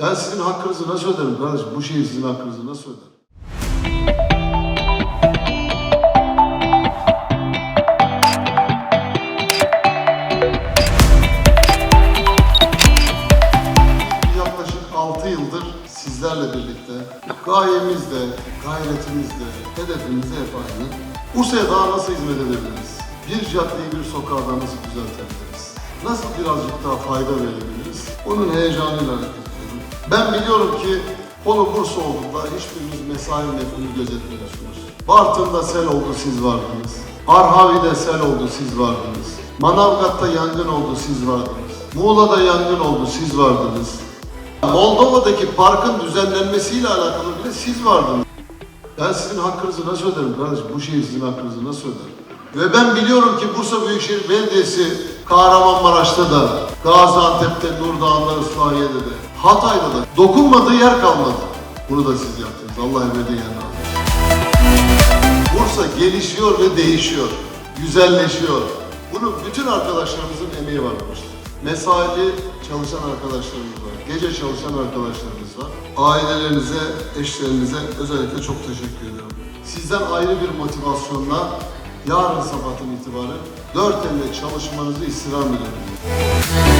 Ben sizin hakkınızı nasıl öderim kardeşim? Bu şehir sizin hakkınızı nasıl öder? Yaklaşık 6 yıldır sizlerle birlikte gayemiz de, gayretimiz de, hedefimiz de hep aynı. Bursa'ya daha nasıl hizmet edebiliriz? Bir caddeyi bir sokağa daha nasıl düzeltebiliriz? Nasıl birazcık daha fayda verebiliriz? Onun heyecanıyla hareket. Ben biliyorum ki konu Bursa olduğunda hiçbiriniz mesai nefrini gözetmiyorsunuz. Bartın'da sel oldu siz vardınız. Arhavi'de sel oldu siz vardınız. Manavgat'ta yangın oldu siz vardınız. Muğla'da yangın oldu siz vardınız. Moldova'daki parkın düzenlenmesiyle alakalı bile siz vardınız. Ben sizin hakkınızı nasıl öderim kardeşim? Bu şehir sizin hakkınızı nasıl öder? Ve ben biliyorum ki Bursa Büyükşehir Belediyesi Kahramanmaraş'ta da, Gaziantep'te, Nurdağ'da, Islahiye'de de, Hatay'da da dokunmadığı yer kalmadı. Bunu da siz yaptınız. Allah razı olsun. Bursa gelişiyor ve değişiyor. Güzelleşiyor. Bunun bütün arkadaşlarımızın emeği var bu işte. Mesaili çalışan arkadaşlarımız var. Gece çalışan arkadaşlarımız var. Ailelerinize, eşlerinize özellikle çok teşekkür ediyorum. Sizden ayrı bir motivasyonla yarın sabahtan itibaren dört elle çalışmanızı istirham ediyorum.